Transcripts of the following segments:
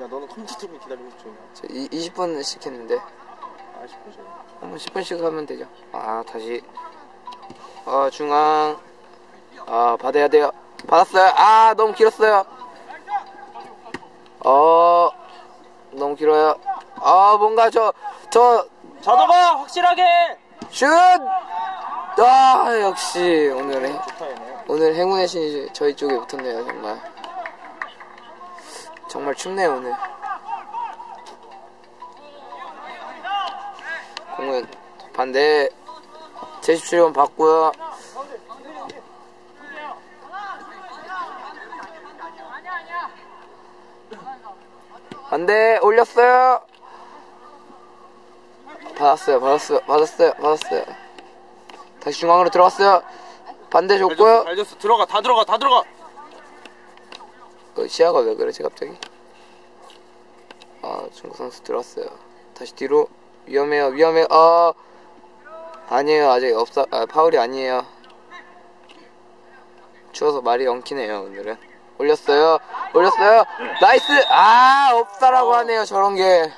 야 너는 컴퓨터 때문에 기다리고 있죠. 저 이, 20분씩 했는데 아 10분씩. 한번 10분씩 하면 되죠. 아 다시 어 중앙 아 받아야 돼요. 받았어요. 아 너무 길었어요. 어 너무 길어요. 아 뭔가 저저 자도가 확실하게. 슛! 아 역시 오늘 행- 좋다 얘네. 오늘 행운의 신이 저희 쪽에 붙었네요 정말 정말 춥네요 오늘. 공은 반대 77번 받고요. 반대 올렸어요. 받았어요 받았어요 받았어요 받았어요. 다시 중앙으로 들어갔어요. 반대 줬고요. 알렸어. 들어가 다 들어가 다 들어가. 어, 시야가 왜 그러지 갑자기? 아 중국 선수 들어왔어요. 다시 뒤로 위험해요 위험해요. 아 아니에요 아직 없어 아, 파울이 아니에요. 추워서 말이 엉키네요 오늘은. 올렸어요 올렸어요 나이스 아 없다라고 하네요 저런 게.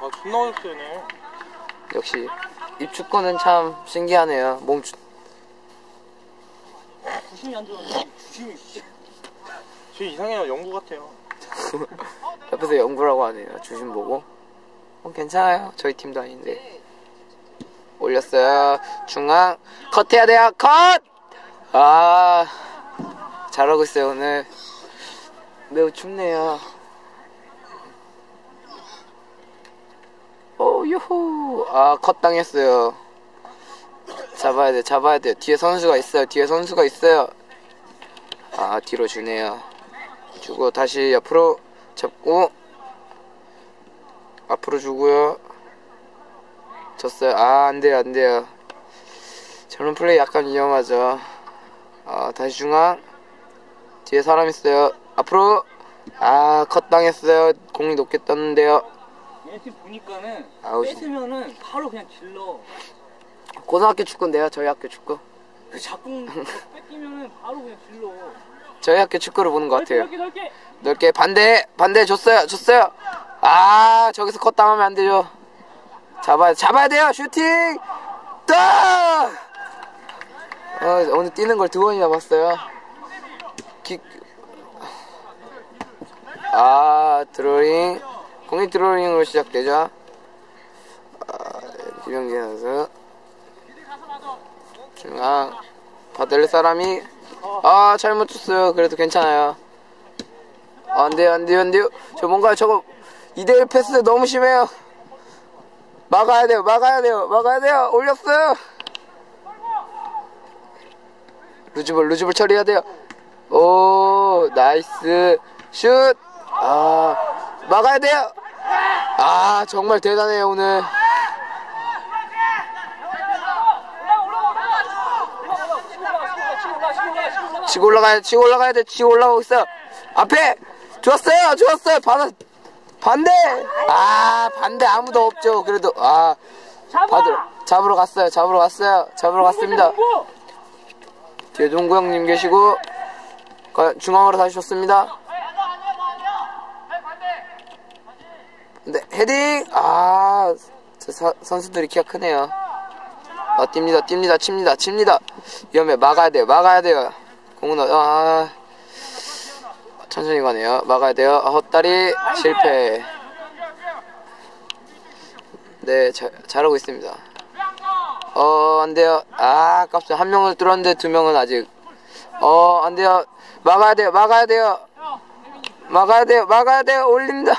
아 존나. 역시 입축구는 참 신기하네요. 몸 주- 주심이 안 좋았네. 주심이. 씨. 쟤 이상해요. 연구 같아요. 옆에서 연구라고 하네요. 주심 보고. 어, 괜찮아요. 저희 팀도 아닌데. 올렸어요. 중앙. 컷해야 돼요. 컷! 아, 잘하고 있어요, 오늘. 매우 춥네요. 오, 유후. 아, 컷 당했어요. 잡아야 돼, 잡아야 돼. 뒤에 선수가 있어요. 뒤에 선수가 있어요. 아, 뒤로 주네요. 주고 다시 옆으로 잡고 앞으로 주고요. 졌어요. 아, 안 돼요, 안 돼요. 저런 플레이 약간 위험하죠. 아, 다시 중앙. 뒤에 사람 있어요. 앞으로. 아, 컷 당했어요. 공이 높게 떴는데요. 얘네 팀 보니까는 아웃이. 뺏으면은 바로 그냥 질러. 고등학교 축구인데요, 저희 학교 축구. 그 자꾸 뺏기면은 바로 그냥 질러. 저희 학교 축구를 보는 것 같아요. 넓게 넓게. 넓게 반대 반대 줬어요 줬어요 아 저기서 컷 당하면 안 되죠 잡아야 잡아야 돼요 슈팅 따 어, 오늘 뛰는 걸 두 번이나 봤어요 킥. 아 드로잉 공이 드로잉으로 시작되죠 아, 김영진 선수 중앙 받을 사람이 아 잘못 줬어요 그래도 괜찮아요 아, 안 돼요, 안 돼요, 안 돼요. 저 뭔가 저거 2대1 패스 너무 심해요. 막아야 돼요, 막아야 돼요, 막아야 돼요. 올렸어요. 루즈볼, 루즈볼 처리해야 돼요. 오, 나이스. 슛. 아, 막아야 돼요. 아, 정말 대단해요, 오늘. 치고 올라가야 돼, 치고 올라가야 돼, 치고 올라가고 있어요. 앞에! 좋았어요, 좋았어요. 반, 반대! 아, 반대 아무도 없죠. 그래도, 아, 받으러, 잡으러 갔어요, 잡으러 갔어요. 잡으러 갔습니다. 뒤에 동구 형님 계시고, 가- 중앙으로 다시 줬습니다. 근데 헤딩! 아, 저 사- 선수들이 키가 크네요. 아, 뜁니다, 뜁니다, 칩니다, 칩니다. 위험해, 막아야 돼요, 막아야 돼요. 공은, 어- 아, 천천히 가네요. 막아야 돼요. 아, 헛다리, 실패. 네, 잘, 잘하고 있습니다. 어, 안 돼요. 아, 아깝죠. 한 명을 뚫었는데 두 명은 아직. 어, 안 돼요. 막아야 돼요, 막아야 돼요. 막아야 돼요, 막아야 돼요. 올립니다.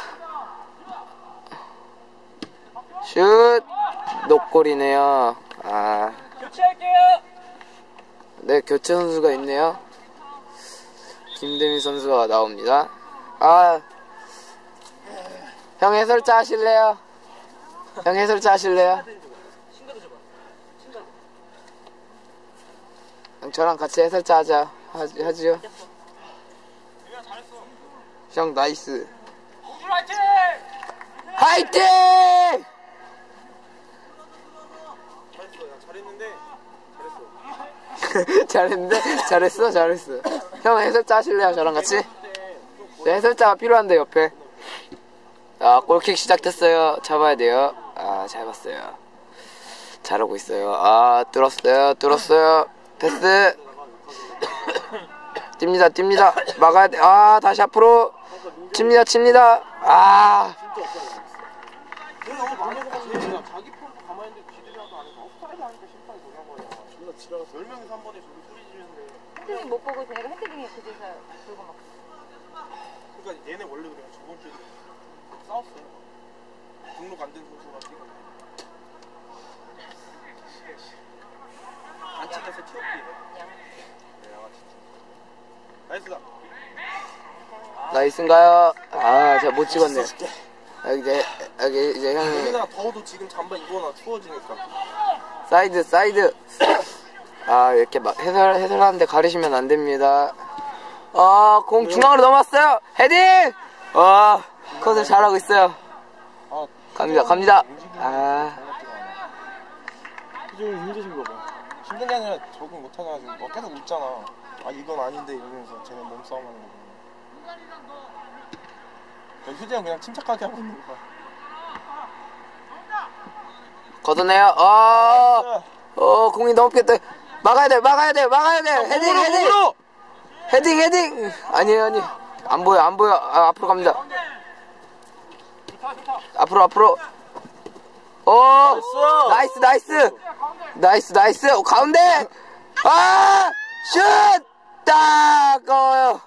슛! 녹골이네요. 아, 교체할게요. 네, 교체 선수가 있네요. 김대민 선수가 나옵니다. 아, 형 해설자 하실래요? 형 해설자 하실래요? 형 저랑 같이 해설자 하자. 하, 하지요? 형 나이스. 화이팅! 잘했는데 잘했어. 잘했는데? 잘했어, 잘했어. 형 해설자 하실래요? 저랑 같이? 네, 해설자가 필요한데 옆에. 아 골킥 시작됐어요. 잡아야 돼요. 아 잘 봤어요. 잘하고 있어요. 아 뚫었어요. 뚫었어요. 패스. 뜁니다. 뜁니다. 막아야 돼. 아 다시 앞으로. 칩니다. 칩니다. 아. 헤드링 못 보고 제가 헤드링에 그제서 들고 막 그러니까 얘네 원래 그래요. 저번 주에 싸웠어요. 등록 안 된 선수가 뛰고. 반칙에서 튀었기. 네. 나이스다. 나이스인가요? 아 제가 못 찍었네요. 여기 이제 여기 이제 형이 여기다가 더워도 지금 잠바 입어놔 추워지니까. 사이드 사이드 아 이렇게 막 해설 해설하는데 가리시면 안 됩니다. 아공 중앙으로 넘었어요. 헤딩! 와 컷을 잘하고 있어요. 아, 갑니다 갑니다. 아. 표정이 힘드신 거 봐. 힘든 게 아니라 적응 못하냐 지금 막 계속 웃잖아. 아 이건 아닌데 이러면서 쟤네 몸싸움 하는 거 보면. 휴대는 그냥 침착하게 하고 있는 거야. 걷어내요. 어, 어 공이 넘겠다 막아야 돼 막아야 돼 막아야 돼. 헤딩 헤딩. 헤딩 헤딩. 아니에요 아니 안 보여 안 보여. 아, 앞으로 갑니다. 앞으로 앞으로. 오! 나이스 나이스. 나이스 나이스. 어, 가운데. 아 슛딱 꺼요.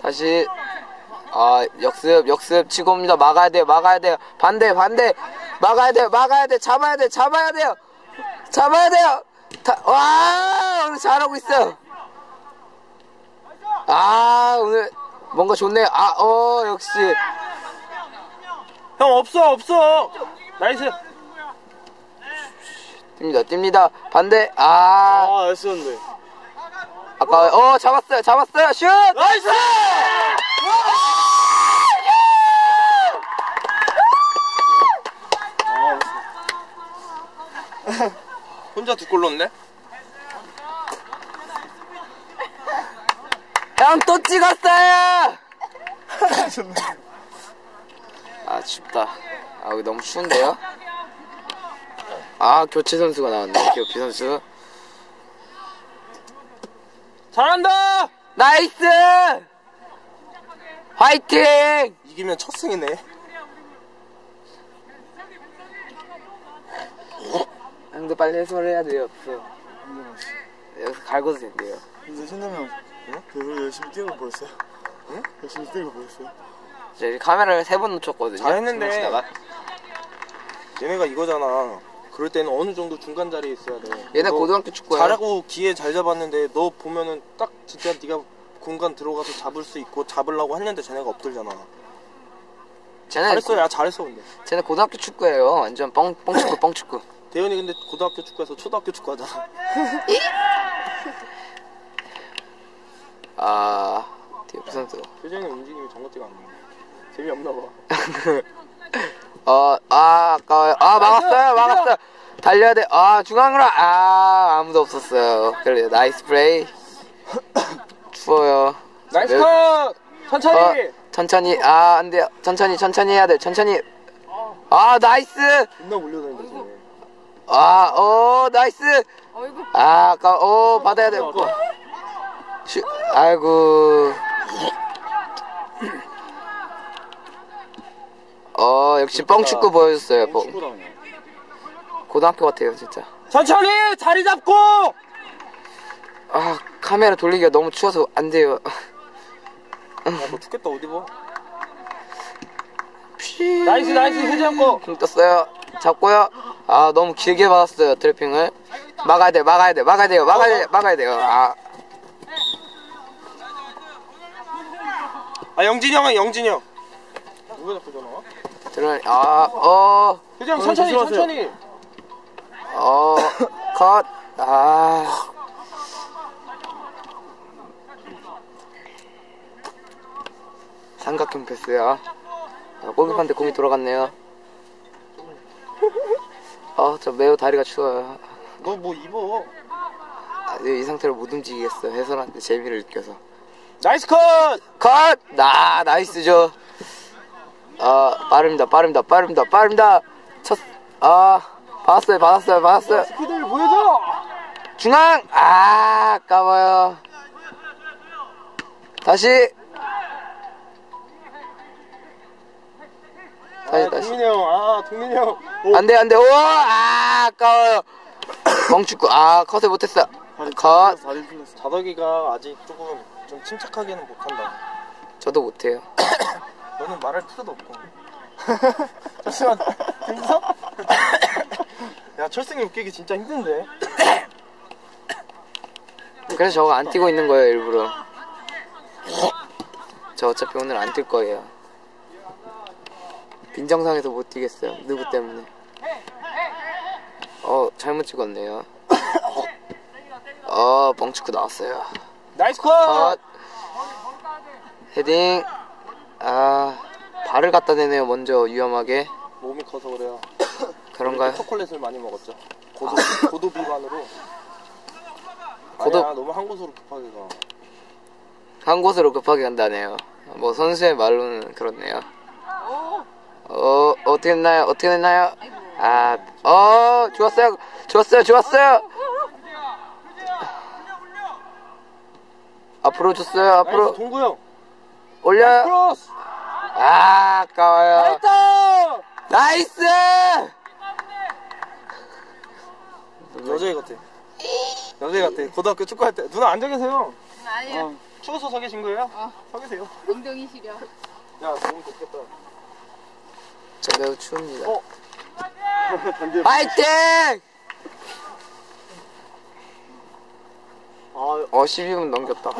다시. 아 역습 역습 치고 옵니다. 막아야 돼요 막아야 돼요 반대 반대 막아야 돼요. 막아야 돼 잡아야 돼 잡아야 돼요. 잡아야 돼요. 다, 와 오늘 잘하고 있어요. 아 오늘 뭔가 좋네요. 아 어 역시. 형 없어 없어. 나이스. 뜁니다 뜁니다. 반대. 아. 아 나이스인데. 아까 어 잡았어요. 잡았어요. 슛! 나이스. 혼자 두 골 넣네? 형 또 찍었어요! 아 춥다. 아 여기 너무 추운데요? 아 교체 선수가 나왔네. 교체 선수. 잘한다! 나이스! 화이팅! 이기면 첫 승이네. 형도 빨리 해설해야 돼요 없어 여기서 갈궈도 된대요 근데 신동형 응? 그거 열심히 거 보였어요? 응? 열심히 거 보였어요? 이제 카메라를 세 번 놓쳤거든요 잘했는데. 얘네가 이거잖아. 그럴 때는 어느 정도 중간 자리에 있어야 돼. 얘네 너 고등학교 축구야 잘하고 기회 잘 잡았는데 너 보면은 딱 진짜 네가 공간 들어가서 잡을 수 있고 잡으려고 했는데 쟤네가 엎들잖아. 쟤네 잘했어, 야 잘했어 근데. 고, 쟤네 고등학교 축구예요 완전 뻥 뻥축구 뻥축구 대현이 근데 고등학교 축구에서 초등학교 축구 하잖아. 아 디오프 선수 표정이 움직임이 정같지가 않네. 재미없나 봐. 어, 아, 아까워요. 아, 막았어요, 막았어요. 달려야 돼. 아, 중앙으로. 아, 아무도 없었어요. 그래, 나이스 플레이. 추워요. 나이스 네. 컷! 천천히! 어, 천천히. 아, 안 돼요. 천천히, 천천히 해야 돼. 천천히. 아, 나이스. 존나 쟤네. 아, 어, 나이스. 어이구 아, 아까, 어, 받아야 돼. 슈, 아이고. 어, 역시 뻥축구 보여줬어요. 뭐, 축구다네. 고등학교 같아요, 진짜. 천천히! 자리 잡고! 아 카메라 돌리기가 너무 추워서 안 돼요. 야너 죽겠다 어디 봐. 피... 나이스 나이스 휴지 잡고! 공 떴어요. 잡고요. 아 너무 길게 받았어요 트래핑을. 막아야 돼, 막아야 돼, 막아야 돼요, 막아야 돼, 막아야 돼요. 아 아 영진이 형은 영진이 형. 누가 자꾸 전화 와? 들어, 아, 어, 휴지 형 천천히 천천히. 어, 컷. 아. 삼각형 패스야. 아, 골키퍼한테 공이 돌아갔네요. 아, 저 매우 다리가 추워요. 너 뭐 입어? 아, 이 상태로 못 움직이겠어. 해설한테 재미를 느껴서. 나이스 컷! 컷! 나, 나이스죠. 아, 빠릅니다, 빠릅니다, 빠릅니다, 빠릅니다. 첫, 아, 받았어요, 받았어요, 받았어요. 스피드를 보여줘! 중앙! 아, 아까워요. 다시. 다시, 아, 다시. 동민이 형, 아, 동민이 형. 오, 안 돼, 안 돼. 우와! 아, 아까워요. 멍축구. 아, 컷을 못했어. 컷. 다리 풀렸어. 자덕이가 아직 조금 좀 침착하게는 못한다. 저도 못해요. 너는 말할 필요도 없고. 잠시만, 김서? 야, 철생이 웃기기 진짜 힘든데. 그래서 저거 안 뛰고 있는 거예요, 일부러. 저 어차피 오늘 안 뛸 거예요. 빈정상에서 못 뛰겠어요. 누구 때문에. 어, 잘못 찍었네요. 어, 뻥축구 나왔어요. 나이스 컷! 컷. 헤딩. 아, 발을 갖다 대네요, 먼저, 위험하게. 몸이 커서 그래요. 그런가요? 초콜릿을 많이 먹었죠. 고도, 고도 비만으로. 고도- 아니야, 너무 한 곳으로 급하게 가. 한 곳으로 급하게 간다네요. 뭐, 선수의 말로는 그렇네요. 어, 어떻게 됐나요? 어떻게 됐나요? 아, 어, 좋았어요. 좋았어요. 좋았어요. 앞으로 줬어요. 앞으로 동구 형. 올려요. 아, 아까워요. 나이스! 나이스! 여자애 같아. 여자애 같아. 고등학교 축구할 때. 누나 앉아 계세요. 아니요. 어. 추워서 서 계신 거예요? 어. 서 계세요. 엉덩이 시려. 야, 너무 덥겠다. 저 매우 추웁니다. 어. 파이팅! 아, 어, 12분 넘겼다.